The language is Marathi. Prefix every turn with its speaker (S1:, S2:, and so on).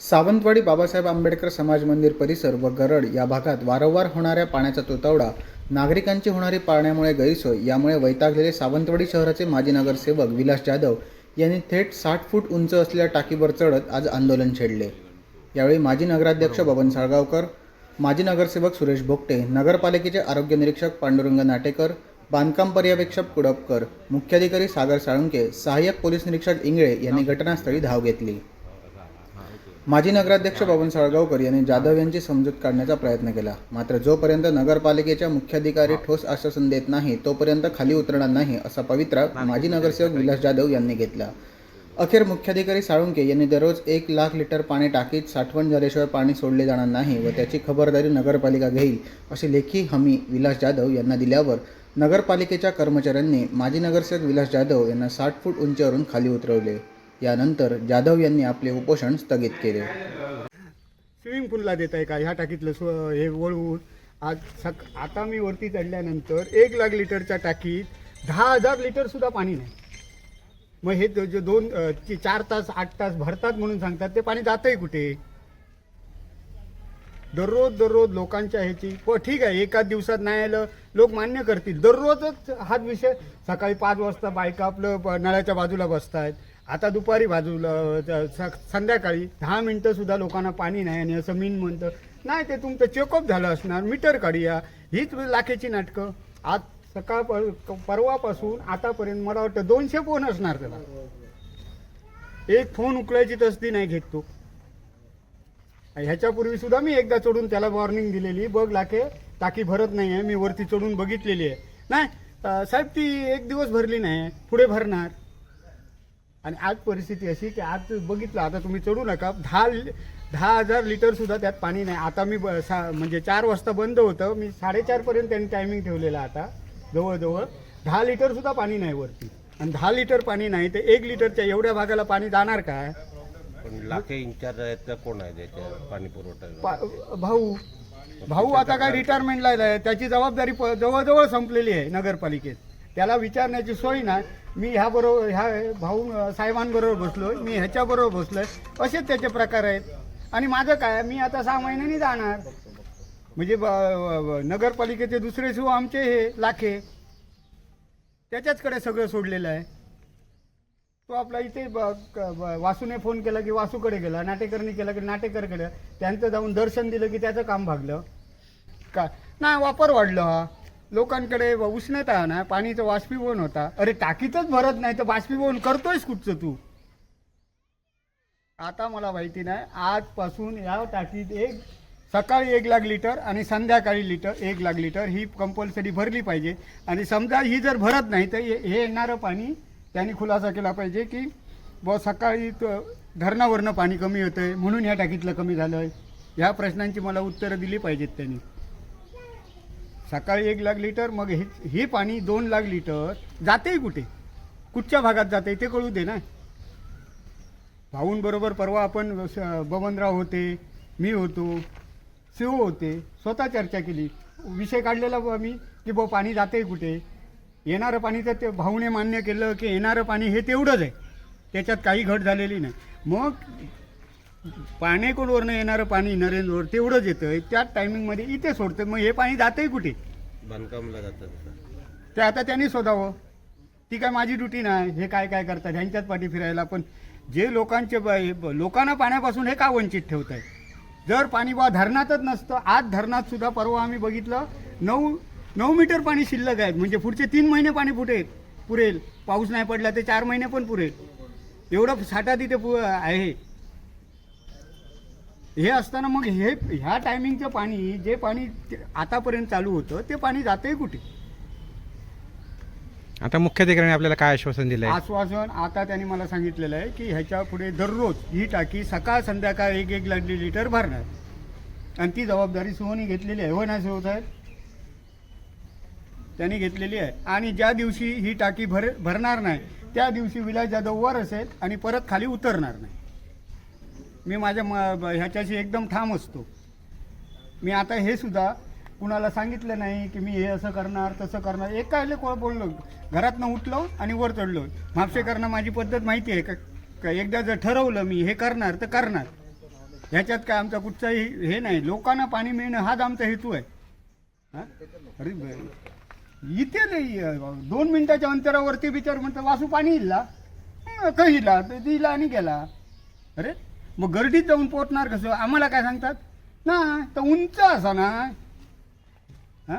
S1: सावंतवाडी बाबासाहेब आंबेडकर समाज मंदिर परिसर व गरड या भागात वारंवार होणाऱ्या पाण्याचा तुतवडा नागरिकांची होणारी पाण्यामुळे गैरसोय यामुळे वैतागलेले सावंतवाडी शहराचे माजी नगरसेवक विलास जाधव यांनी थेट साठ फूट उंच असलेल्या टाकीवर चढत आज आंदोलन छेडले. यावेळी माजी नगराध्यक्ष बबन साळगावकर माजी नगरसेवक सुरेश भोगटे नगरपालिकेचे आरोग्य निरीक्षक पांडुरंग नाटेकर बांधकाम पर्यवेक्षक कुडपकर मुख्याधिकारी सागर साळुंके सहाय्यक पोलीस निरीक्षक इंगळे यांनी घटनास्थळी धाव घेतली. माजी नगराध्यक्ष बबन साळगावकर यांनी जाधव यांची समजूत काढण्याचा प्रयत्न केला. मात्र जोपर्यंत नगरपालिकेच्या मुख्याधिकारी ठोस आश्वासन देत नाही तोपर्यंत खाली उतरणार नाही असा पवित्रा माजी नगरसेवक विलास जाधव यांनी घेतला. अखेर मुख्याधिकारी साळुंके यांनी दररोज एक लाख लिटर पाणी टाकीत साठवण झाल्याशिवाय पाणी सोडले जाणार नाही व त्याची खबरदारी नगरपालिका घेईल अशी लेखी हमी विलास जाधव यांना दिल्यावर नगरपालिकेच्या कर्मचाऱ्यांनी माजी नगरसेवक विलास जाधव यांना साठ फूट उंचीवरून खाली उतरवले. यानंतर जाधव यांनी आपले उपोषण स्थगित केले.
S2: स्विमिंग पूलला देत आहे का? ह्या टाकीतलं स्व हे वळवून आज सक आता मी वरती चढल्यानंतर एक लाख लिटरच्या टाकीत दहा हजार लिटर सुद्धा पाणी नाही. मग हे जो- जे दोन ची- चार तास आठ तास भरतात म्हणून सांगतात ते पाणी जातंय कुठे? दररोज दररोज लोकांच्या ह्याची हो ठीक आहे एकाच दिवसात नाही आलं लोक मान्य करतील. दररोजच हाच विषय सकाळी पाच वाजता बायका आपलं नळाच्या बाजूला बसतायत. आता दुपारी बाजूला स- संध्याकाळी दहा मिनटं सुद्धा लोकांना पाणी नाही आणि असं मीन म्हणतं नाही ते तुमचं चेकअप झालं असणार मीटर काढूया. हीच लाखेची नाटकं. आज सकाळ परवापासून आतापर्यंत मला वाटतं दोनशे फोन असणार त्याला. एक फोन उकळायची तसदी नाही घेत तो. ह्याच्यापूर्वी सुद्धा मी एकदा चढून त्याला वॉर्निंग दिलेली बघ लाखे टाकी भरत नाही आहे मी वरती चढून बघितलेली आहे. नाही साहेब ती एक दिवस भरली नाही पुढे भरणार. आणि आज परिस्थिती अशी की आज बघितलं आता तुम्ही चढू नका. दहा दहा हजार लिटर सुद्धा त्यात पाणी नाही. आता मी ब- सा म्हणजे चार वाजता बंद होतं. मी साडेचारपर्यंत त्यांनी टायमिंग ठेवलेला आता जवळजवळ. दहा लिटर सुद्धा पाणी नाही वरती. आणि दहा लिटर पाणी नाही तर एक लिटरच्या एवढ्या भागाला पाणी जाणार काय?
S3: पण लाखे इन्चार्ज आहेत त्या कोण आहे त्याच्या पाणी पुरवठा?
S2: पा- भाऊ भाऊ आता काय रिटायरमेंटला आहे. त्याची जबाबदारी प- जवळजवळ संपलेली आहे नगरपालिकेत. त्याला विचारण्याची सोय नाही. मी ह्या बरोबर ह्या भाऊ साहेबांबरोबर बसलो मी ह्याच्याबरोबर बसलोय. असेच त्याचे प्रकार आहेत. आणि माझं काय मी आता सहा महिन्यांनी जाणार. म्हणजे ब- नगरपालिकेचे दुसरे शिव आमचे हे लाखे. त्याच्याचकडे सगळं सोडलेलं आहे. तो आपला इथे ब- क- वासूने फोन केला की वासूकडे गेला नाटेकरने केला की नाटेकरकडे. त्यांचं जाऊन दर्शन दिलं की त्याचं काम भागलं. का नाही वापर वाढलं हा. लोकांकडे उष्णता ना पाणीचं बाष्पीभवन होता. अरे टाकीतच भरत नाही तर बाष्पीभवन करतोयस कुठचं तू? आता मला माहिती नाही आजपासून या टाकीत एक सकाळी एक लाख लिटर आणि संध्याकाळी लिटर एक लाख लिटर ही कंपल्सरी भरली पाहिजे. आणि समजा ही जर भरत नाही तर हे येणारं पाणी त्यांनी खुलासा केला पाहिजे की ब सकाळी धरणावरनं पाणी कमी होतं आहे म्हणून ह्या टाकीतलं कमी झालं आहे ह्या प्रश्नांची मला उत्तरं दिली पाहिजेत त्यांनी. सकाळी एक लाख लिटर मग हे हे पाणी दोन लाख लिटर जाते कुठे? कुठच्या भागात जाते ते कळू दे ना. भाऊंबरोबर परवा आपण बबनराव होते मी होतो शिव होते स्वतः चर्चा केली. विषय काढलेला बुवा मी की बुवा पाणी जाते कुठे? येणारं पाणी तर ते भाऊने मान्य केलं की येणारं पाणी हे तेवढंच आहे. त्याच्यात काही घट झालेली नाही. मग पाणेकोलवरनं येणारं पाणी नरेंद्रवर तेवढंच येतं. त्याच टायमिंगमध्ये इथे सोडतं. मग हे पाणी जातंय कुठे?
S3: बांधकामला जातात
S2: ते आता त्यांनी शोधावं. ती काय माझी ड्युटी नाही. हे काय काय करतात? ह्यांच्याच पाठी फिरायला. पण जे लोकांचे ब- हे ब- लोकांना पाण्यापासून हे का वंचित ठेवत आहे जर पाणी बा धरणातच नसतं आज धरणात सुद्धा परवा आम्ही बघितलं नऊ नऊ मीटर पाणी शिल्लक आहे. म्हणजे पुढचे तीन महिने पाणी पुढे पुरेल. पाऊस नाही पडला ते चार महिने पण पुरेल. एवढं साठा तिथे पु आहे. हे असताना मग हे ह्या टायमिंगचं पाणी जे पाणी आतापर्यंत चालू होतं ते पाणी जातंय कुठे?
S4: आता मुख्याधिकाऱ्याने आपल्याला काय आश्वासन दिलंय?
S2: आश्वासन आता त्यांनी मला सांगितलेलं आहे की ह्याच्या पुढे दररोज ही टाकी सकाळ संध्याकाळ एक एक लाख लिटर भरणार. आणि ती जबाबदारी सोहनी घेतलेली आहे हो ना शिव साहेब? त्यांनी घेतलेली आहे. आणि ज्या दिवशी ही टाकी भर भरणार नाही त्या दिवशी विलास जाधव वर असेल आणि परत खाली उतरणार नाही. मी माझ्या म ह्याच्याशी एकदम ठाम असतो. मी आता हे सुद्धा कुणाला सांगितलं नाही की मी हे असं करणार तसं करणार. एक काय कोण बोललो घरातनं उठलो आणि वर चढलो. मापसे करणं माझी पद्धत माहिती आहे का? एकदा जर ठरवलं मी हे करणार तर करणार. ह्याच्यात काय आमचा कुठचाही हे नाही. लोकांना पाणी मिळणं हाच आमचा हेतू आहे. अरे इथे नाही दोन मिनिटाच्या अंतरावरती बिचार म्हणतात वासू पाणी इला. कही इला दिला आणि गेला. अरे मग गर्दीत जाऊन पोहोचणार कसं? आम्हाला काय सांगतात? ना तर उंच असा ना. हां?